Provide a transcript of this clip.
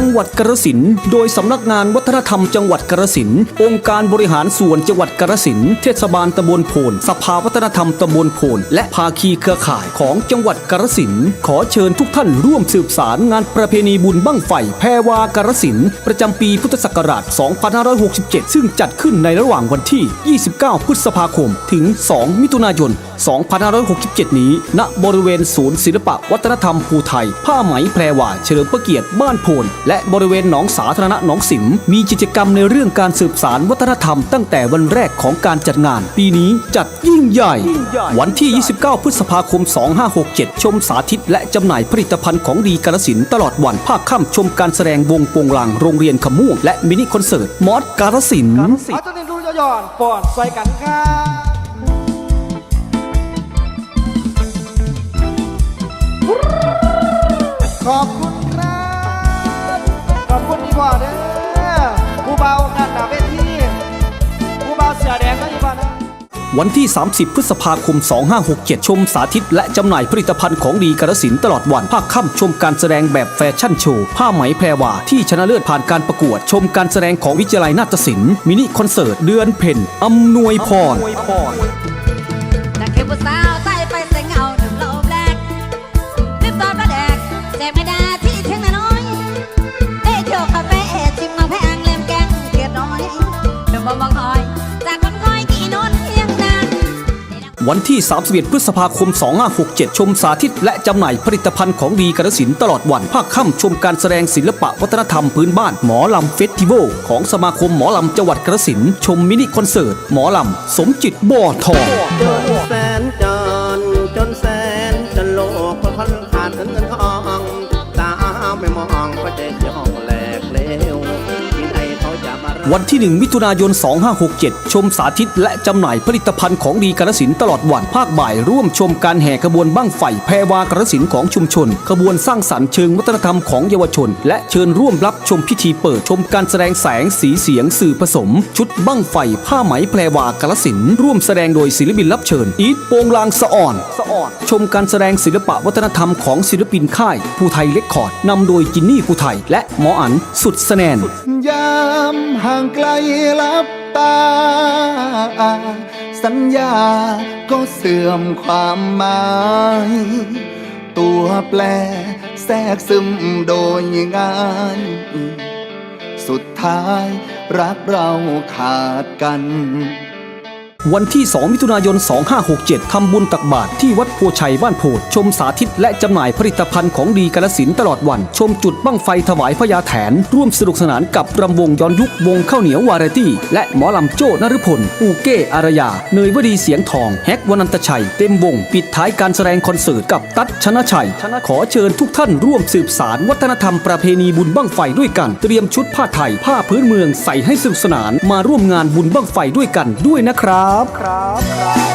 จังหวัดกระสินโดยสำนักงานวัฒนธรรมจังหวัดกระสินองค์การบริหารส่วนจังหวัดกระสินเทศบาลตำบลโพนสภาวัฒนธรรมตำบลโพนและภาคีเครือข่ายของจังหวัดกระสินขอเชิญทุกท่านร่วมสืบสารงานประเพณีบุญบั้งไฟแพรวากระสินประจำปีพุทธศักราช 2567 ซึ่งจัดขึ้นในระหว่างวันที่ 29 พฤษภาคม ถึง 2 มิถุนายน 2567 นี้ ณ บริเวณศูนย์ศิลปะวัฒนธรรมภูไทย ผ้าไหมแพรวาเฉลิมพระเกียรติบ้านโพนและบริเวณหนองสาธารณะหนองสิม มีกิจกรรมในเรื่องการสืบสารวัฒนธรรมตั้งแต่วันแรกของการจัดงาน ปีนี้จัดยิ่งใหญ่ วันที่ 29 พฤษภาคม 2567 ชมสาธิต และจำหน่ายผลิตภัณฑ์ของดีกาลสินตลอดวันภาคค่ำชมการแสดงวงโปงลางโรงเรียนขม่งและมินิคอนเสิร์ตมอสกาลสินเอาตัวนี้ดูย่อนปอดใส่กันครับขอบคุณ วันที่ 30 พฤษภาคม 2567 ชมสาธิต และจำหน่ายผลิตภัณฑ์ของดีกระสินตลอดวัน ภาคค่ำชมการแสดงแบบแฟชั่นโชว์ ผ้าไหมแพรวาที่ชนะเลิศผ่านการประกวด ชมการแสดงของวิทยาลัยนาฏศิลป์มินิคอนเสิร์ต เดือนเพ็ญอำนวยพร วันที่ 31 พฤษภาคม 2567 ชมสาธิต และจำหน่ายผลิตภัณฑ์ของดีกระสินตลอดวัน ภาคค่ำชมการแสดงศิลปะวัฒนธรรมพื้นบ้านหมอลำเฟสติวัลของสมาคมหมอลำจังหวัดกระสิน ชมมินิคอนเสิร์ต หมอลำ สมจิตบ่อทองจนแสนจนจนแสนจนโลกพันขาดเงินทองตาไม่มองก็จะห้อง วันที่ 1 มิถุนายน 2567 ชมสาธิตและจำหน่ายผลิตภัณฑ์ของดีกาลสินธุ์ตลอดวันภาคบ่าย ร่วมชมการแห่ขบวนบั้งไฟแพรวากาลสินธุ์ของชุมชน ขบวนสร้างสรรค์เชิงวัฒนธรรมของเยาวชน และเชิญร่วมรับชมพิธีเปิดชมการแสดงแสงสีเสียงสื่อผสม ชุดบั้งไฟผ้าไหมแพรวากาลสินธุ์ร่วมแสดงโดยศิลปินรับเชิญ อีทโปงลางสะอ่อน ชมการแสดงศิลปะวัฒนธรรมของศิลปินค่ายภูไทยเล็กคอร์ดนำโดยจินนี่ภูไทย และหมออันสุดสแนนยามหาางไกลลับตา สัญญาก็เสื่อมความหมาย ตัวแปรแทรกซึมโดยง่าย สุดท้ายรักเราขาดกัน วันที่ 2 มิถุนายน 2567 ทำบุญตักบาตรที่วัดโพชัยบ้านโพดชมสาธิตและจำหน่ายผลิตภัณฑ์ของดีกาลสินธุ์ตลอดวัน ชมจุดบั้งไฟถวายพญาแถน ร่วมสนุกสนานกับรำวงย้อนยุควงข้าวเหนียววาไรตี้ และหมอลำโจ้นฤพล อูเก้อารยา เนยวดีเสียงทอง แฮกวนันตชัย เต็มวง ปิดท้ายการแสดงคอนเสิร์ตกับตั๊ดชนะชัย ขอเชิญทุกท่านร่วมสืบสารวัฒนธรรมประเพณีบุญบั้งไฟด้วยกัน เตรียมชุดผ้าไทย ผ้าพื้นเมืองใส่ให้สนุกสนาน มาร่วมงานบุญบั้งไฟด้วยกันด้วยนะครับครับครับ